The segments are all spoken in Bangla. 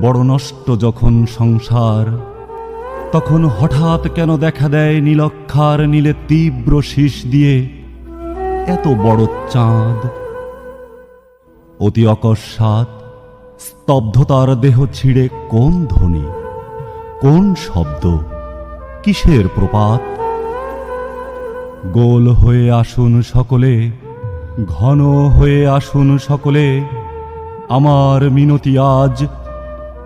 বড় নষ্ট যখন সংসার, তখন হঠাৎ কেন দেখা দেয় নীলক্ষার নীলে তীব্র শীষ দিয়ে এত বড় চাঁদ? অতি অকস্মাৎ স্তব্ধতার দেহ ছিঁড়ে কোন ধ্বনি, কোন শব্দ, কিসের প্রপাত? গোল হয়ে আসুন সকলে, ঘন হয়ে আসুন সকলে, আমার মিনতি আজ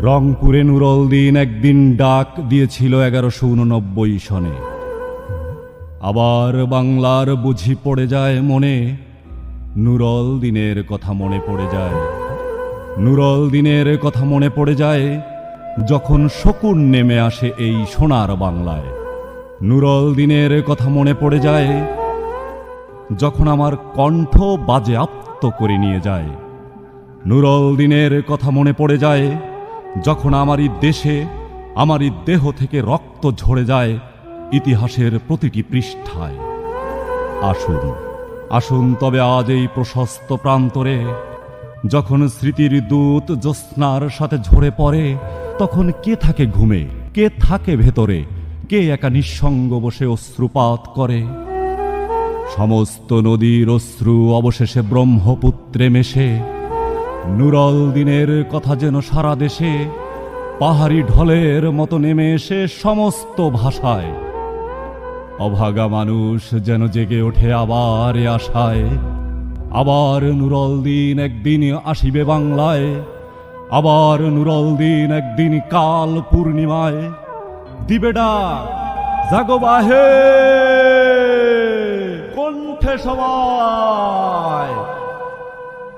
রংপুরে নুরল দিন একদিন ডাক দিয়েছিল এগারোশো উননব্বই সনে। আবার বাংলার বুঝি পড়ে যায় মনে, নুরল দিনের কথা মনে পড়ে যায়। নুরল দিনের কথা মনে পড়ে যায় যখন শকুন নেমে আসে এই সোনার বাংলায়। নুরল দিনের কথা মনে পড়ে যায় যখন আমার কণ্ঠ বাজে আপ্ত করে নিয়ে যায়। নুরল দিনের কথা মনে পড়ে যায় যখন আমারই দেশে, আমারই দেহ থেকে রক্ত ঝরে যায়, ইতিহাসের প্রতিটি পৃষ্ঠায়। আসুন আসুন তবে আজ এই প্রশস্ত প্রান্তরে, যখন স্মৃতির দূত জ্যোৎস্নার সাথে ঝরে পড়ে, তখন কে থাকে ঘুমে, কে থাকে ভেতরে, কে একা নিঃসঙ্গ বসে অশ্রুপাত করে? সমস্ত নদীর অশ্রু অবশেষে ব্রহ্মপুত্রে মেশে নুরল দিনের কথা যেন সারা দেশে, পাহাড়ি ঢলের মতো নেমে এসে সমস্ত ভাষায়। অভাগা মানুষ যেন জেগে ওঠে আবার আশায়। আবার নুরল দিন একদিন আসিবে বাংলায়। আবার নুরল দিন একদিন কাল পূর্ণিমায়। দিবে ডাক, জাগো কণ্ঠে সবাই!